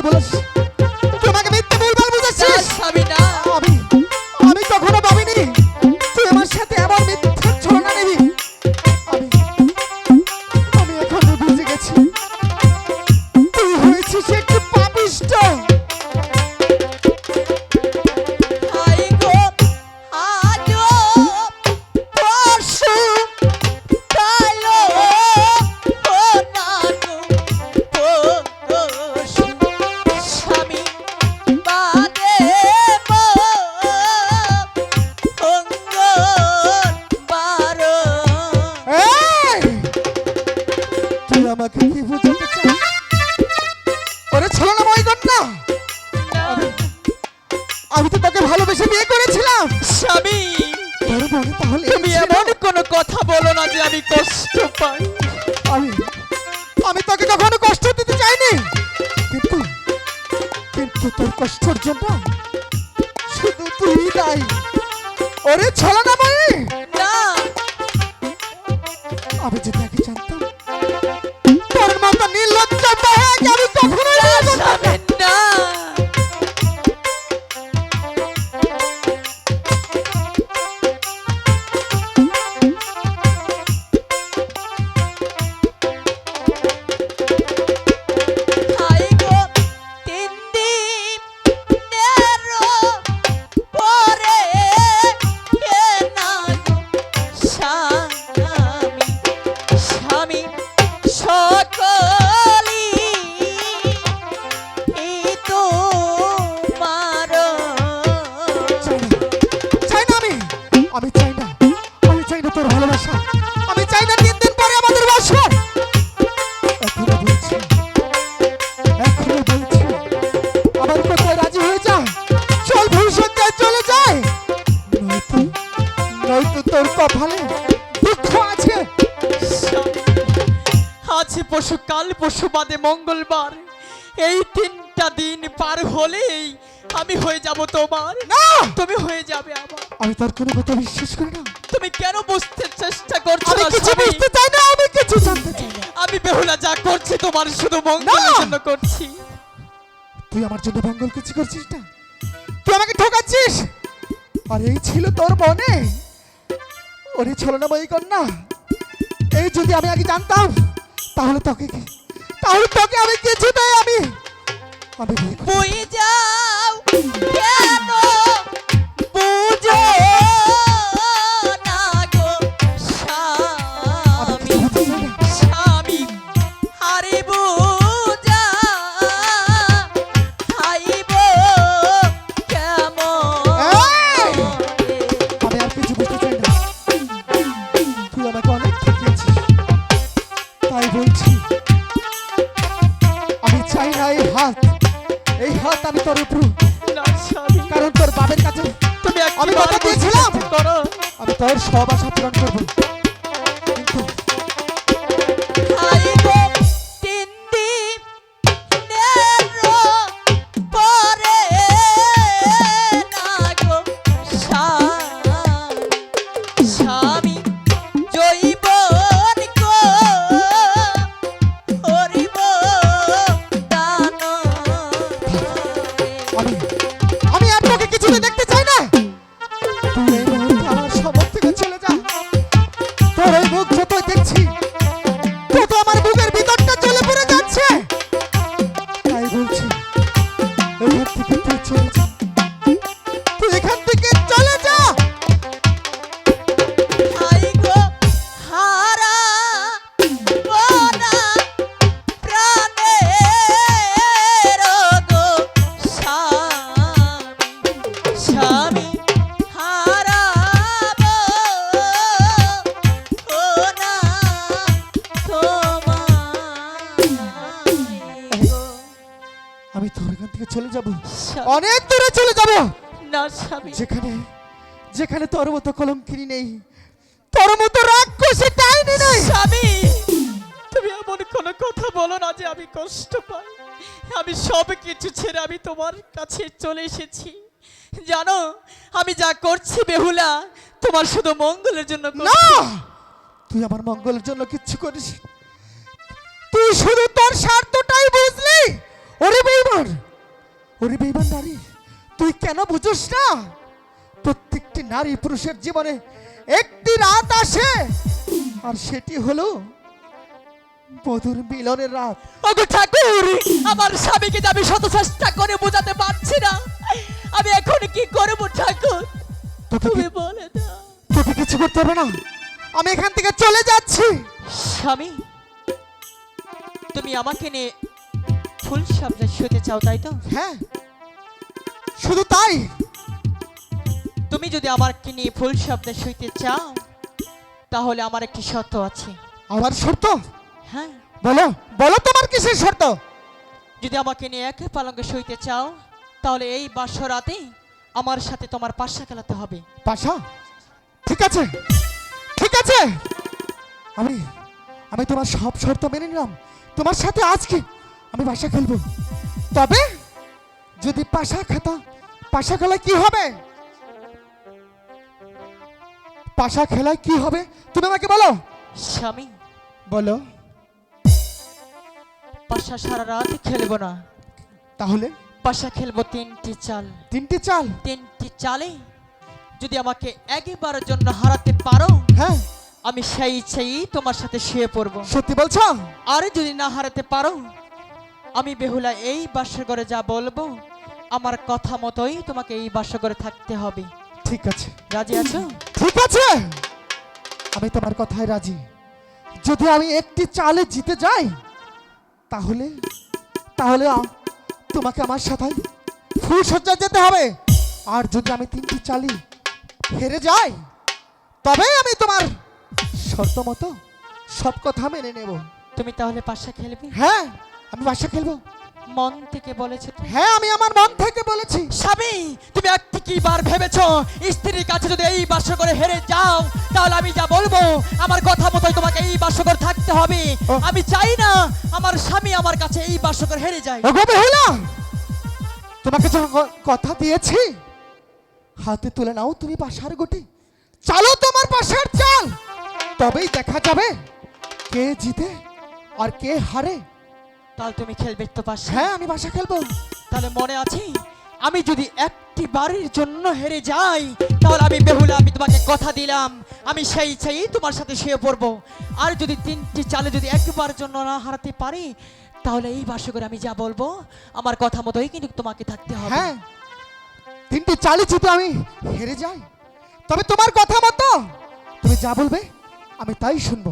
মিথ্যে বলিস তুই আমাকে মিথ্যে বলবার বুঝেছিস আমি না। আমি আমি কখনো ভাবিনি তুই আমার সাথে আবার মিথ্যা ছলনা নিবি। আমি আমি এখন বুঝে গেছি। তুই হয়েছিস একটি পাপিষ্ট ভালোবেসে বিয়ে করেছিলাম। স্বামী। তাহলে তুমি এমন কোনো কথা বলো না যে আমি কষ্ট পাই। আমি আমি তোকে কখনো কষ্ট দিতে চাইনি। কিন্তু কিন্তু তোর কষ্টের জন্য শুধু তুই দায়ী। ওরে ছলনা মই না। আমি যদি আগে জানতাম তোর মতো নির্লজ্জ বাহাকে আমি স্বামী সকলি তোমার। চাই না আমি। আমি চাই না, আমি চাই না তোর ভালোবাসা। আমি চাই না তিন দিন পরে আমাদের বাসা এখনও বলছি এখনও বলছি পশু কাল বাদে মঙ্গলবার। এই তিনটা দিন পার হলেই আমি হয়ে যাব তোমার। না! তুমি হয়ে যাবে আমার। আমি তোর কোনো কথা বিশ্বাস করি না। তুমি কেন বুঝতে চেষ্টা করছ আমি না কিছু বুঝতে চাই না আমি কিছু জানতে চাই না। আমি বেহুলা যা করছি তোমার শুধু মঙ্গলের না! জন্য করছি। তুই আমার জন্য মঙ্গল কিছু করছিস না? তুই আমাকে ঠকাচ্ছিস? আর এই ছিল তোর মনে? ওরে ছলনাময়ী কন্যা এই যদি আমি আগে জানতাম তাহলে তোকে কি তাহলে তোকে আমি কিছুতেই আমি। আমি বিয়ে যাও কেন? বুঝো না গো স্বামী। স্বামী হারে বুঝা হাইব কেমন? আমি আর কিছু বুঝতে অনেক দূরে চলে যাব। না স্বামী। যেখানে যেখানে তোর মতো কলঙ্কিনী নেই তোর মতো রাক্ষসী ডাইনি নেই। স্বামী তুমি এমন কোনো কথা বলো না যে আমি কষ্ট পাই। আমি সব কিছু ছেড়ে আমি তোমার কাছে চলে এসেছি। জানো আমি যা করছি বেহুলা তোমার শুধু মঙ্গলের জন্য না! করছি। তুই আমার মঙ্গলের জন্য কিচ্ছু করিস তুই শুধু তোর স্বার্থটাই বুঝলি ওরে বেইমান! ওরে বেইমান নারী তুই কেন বুঝিস না? প্রত্যেকটি নারী পুরুষের জীবনে একটি রাত আসে আর সেটি হলো মধুর মিলনের রাত। ওগো ঠাকুর আমার স্বামীকে আমি শত চেষ্টা করে বোঝাতে পারছি না আমি এখন কি করব ঠাকুর? তুমি বলে দাও। তোকে কিছু করতে হবে না। আমি এখান থেকে চলে যাচ্ছি। স্বামী তুমি আমাকে নিয়ে ফুল সামনে শুতে চাও তাই তো? হ্যাঁ শুধু তাই? তুমি যদি আমাকে নিয়ে ফুল শব্দে শুইতে চাও তাহলে আমার একটি শর্ত আছে। আমার শর্ত? হ্যাঁ। বলো বলো তোমার কিসের শর্ত? যদি আমাকে নিয়ে একে পালঙ্কে শুইতে চাও তাহলে এই বাসরাতে আমার সাথে তোমার পাশা খেলাতে হবে। পাশা? ঠিক আছে ঠিক আছে। আমি আমি তোমার সব শর্ত মেনে নিলাম। তোমার সাথে আজকে আমি পাশা খেলব। তবে যদি পাশা খেতা পাশা খেলায় কি হবে? পাশা খেলায় কি হবে? তুমি আমাকে বলো। স্বামী। বলো। পাশা সারা রাত খেলব না। তাহলে? পাশা খেলব তিনটি চাল। তিনটি চাল? তিনটি চালে যদি আমাকে একবারের জন্য হারাতে পারো হ্যাঁ। আমি সেই সেই তোমার সাথে শুয়ে পড়ব। সত্যি বলছো? আর যদি না হারাতে পারো আমি বেহুলা এই বাসঘরে যা বলব আমার কথা মতোই তোমাকে এই বাসঘরে থাকতে হবে। ঠিক আছে। রাজি আছো? ঠিক আছে। আমি তোমার কথায় রাজি। যদি আমি একটি চালে জিতে যাই তাহলে তাহলে তোমাকে আমার সাথে ফুল সজ্জা যেতে হবে। আর যদি আমি তিনটি চালি হেরে যাই তবে আমি তোমার শর্ত মতো সব কথা মেনে নেব। তুমি তাহলে পাশা খেলবে? হ্যাঁ। আমি বাসা খেলব মন থেকে বলেছে হ্যাঁ আমি আমার মন থেকে বলেছি। স্বামী তুমি একটি কি বার ভেবেছো স্ত্রীর কাছে যদি এই বাসা করে হেরে যাও তাহলে আমি যা বলব আমার কথা মতোই তোমাকে এই বাসঘর থাকতে হবে। আমি চাই না আমার স্বামী আমার কাছে এই বাসঘর হেরে যায়। ওগো বেহুলা তোমাকে কথা দিয়েছি হাতে তুলে নাও তুমি পাশার গুটি। চালো তোমার পাশার চাল। তবেই দেখা যাবে কে জিতে আর কে হারে। তাহলে তুমি খেলবে তো পাশে। হ্যাঁ আমি বাসা খেলব। তাহলে মনে আছে? আমি যদি একটি বাড়ির জন্য হেরে যাই তাহলে আমি বেহুলা আমি তোমাকে কথা দিলাম। আমি সেই সেই তোমার সাথে শুয়ে পড়ব। আর যদি তিনটি চালে যদি একবার জন্য না হারাতে পারি তাহলে এই বাসগরে আমি যা বলব আমার কথা মতোই কিন্তু তোমাকে থাকতে হবে। হ্যাঁ তিনটি চালি জিতে আমি হেরে যাই তবে তোমার কথা মতো তুমি যা বলবে আমি তাই শুনব।